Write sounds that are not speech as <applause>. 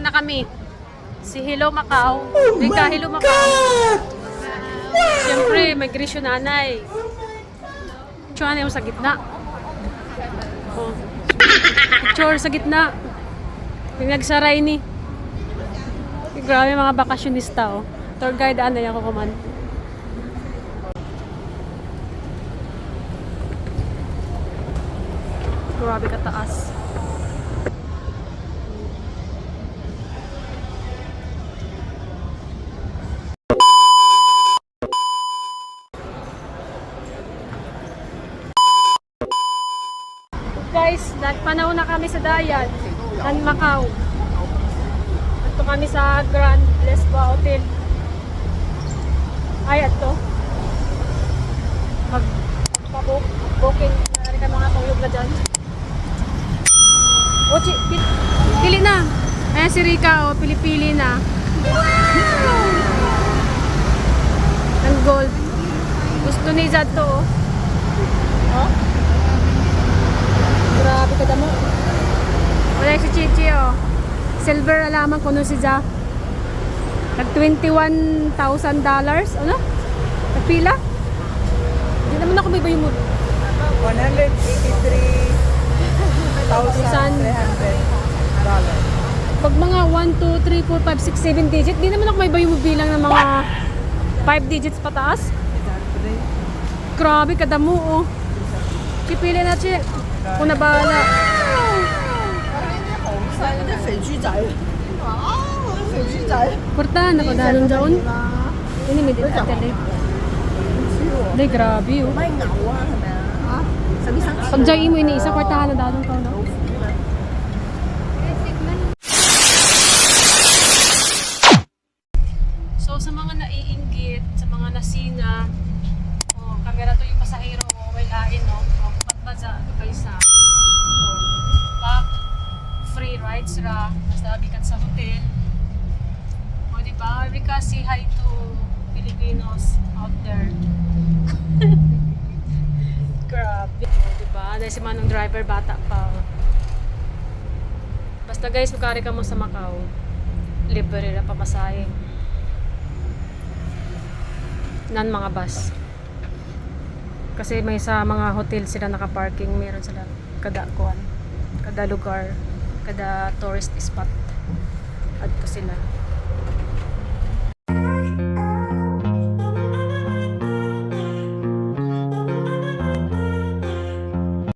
na kami. Si Hello Macau. Rika, Hello Macau. Siyempre, migration nanay. Tsaka na yung sa gitna. Oh. Picture sa gitna. Yung nagsaray ni. Grabe mga bakasyonista, oh. Tour guide, ano yan ko kuman. Grabe kataas. Guys, nagpanaw na kami sa Dayan, San Macau. Ito kami sa Grand Lesba Hotel. Ay, ito. Mag pabook, booking. Nari ka mga tulog na dyan. O, chi, pi- pili na. Ayan si Rika, o, pili-pili na. Ang gold. Gusto ni Zad to, oh. Oh? Grabe ka damo. Wala si Chichi, oh. Silver alaman ko nun si Ja. Nag $21,000 dollars. Ano? Nagpila? Hindi naman ako may bayo mo. 183,300 dollars. Pag mga 1, 2, 3, 4, 5, 6, 7 digit, di naman ako may bayo mo bilang ng mga 5 digits pataas. Grabe, kadamo, oh. Chipili na, Chi. Ako na bahala. Kurta, na ko dalong jaon. Ini may dito tele. Eh. Hindi, grabe oh. May ngawa. Pag jay mo ini isa, kwarta na dalong ka na. So sa mga naiinggit, sa mga nasina, oh, kamera to yung pasahero, oh, well, ain, no? Oh, Because say hi to Filipinos out there. <laughs> Grabe. O, di ba? Dahil si Manong driver, bata pa. Basta guys, makari ka mo sa Macau, libre na pamasahe. Nan mga bus. Kasi may sa mga hotel sila nakaparking, meron sila kada kuan, kada lugar, kada tourist spot. Add ko sila.